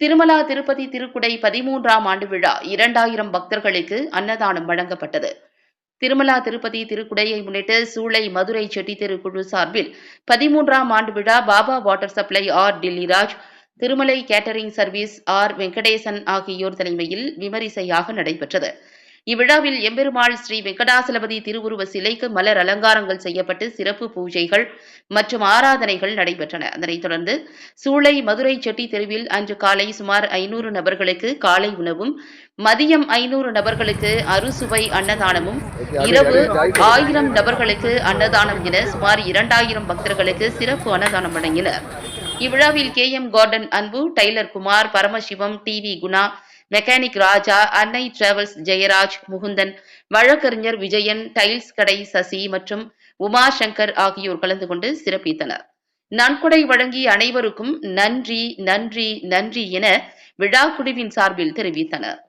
திருமலா திருப்பதி திருக்குடை பதிமூன்றாம் ஆண்டு விழா இரண்டாயிரம் பக்தர்களுக்கு அன்னதானம் வழங்கப்பட்டது. திருமலா திருப்பதி திருக்குடையை முன்னிட்டு சூளை மதுரை செட்டி திருக்குழு சார்பில் பதிமூன்றாம் ஆண்டு விழா Baba water supply R Dilliraj Tirumalai catering service R Venkatesan ஆகியோர் தலைமையில் விமரிசையாக நடைபெற்றது. இவ்விழாவில் எம்பெருமாள் ஸ்ரீ வெங்கடாசலபதி திருவுருவ சிலைக்கு மலர் அலங்காரங்கள் செய்யப்பட்டு சிறப்பு பூஜைகள் மற்றும் ஆராதனைகள் நடைபெற்றன. அதனைத் தொடர்ந்து சூளை மதுரை செட்டி தெருவில் அன்று காலை சுமார் ஐநூறு நபர்களுக்கு காலை உணவும் மதியம் ஐநூறு நபர்களுக்கு அறுசுவை அன்னதானமும் இரவு ஆயிரம் நபர்களுக்கு அன்னதானம் என சுமார் இரண்டாயிரம் பக்தர்களுக்கு சிறப்பு அன்னதானம் வழங்கினர். இவ்விழாவில் K M garden Anbu tailor Kumar Paramasivam T V Guna mechanic Raja Annai travels Jayaraj Mukundan வழக்கறிஞர் விஜயன் டைல்ஸ் கடை சசி மற்றும் உமா சங்கர் ஆகியோர் கலந்து கொண்டு சிறப்பித்தனர். நன்கொடை வழங்கிய அனைவருக்கும் நன்றி நன்றி நன்றி என விழா குழுவின் சார்பில் தெரிவித்தனர்.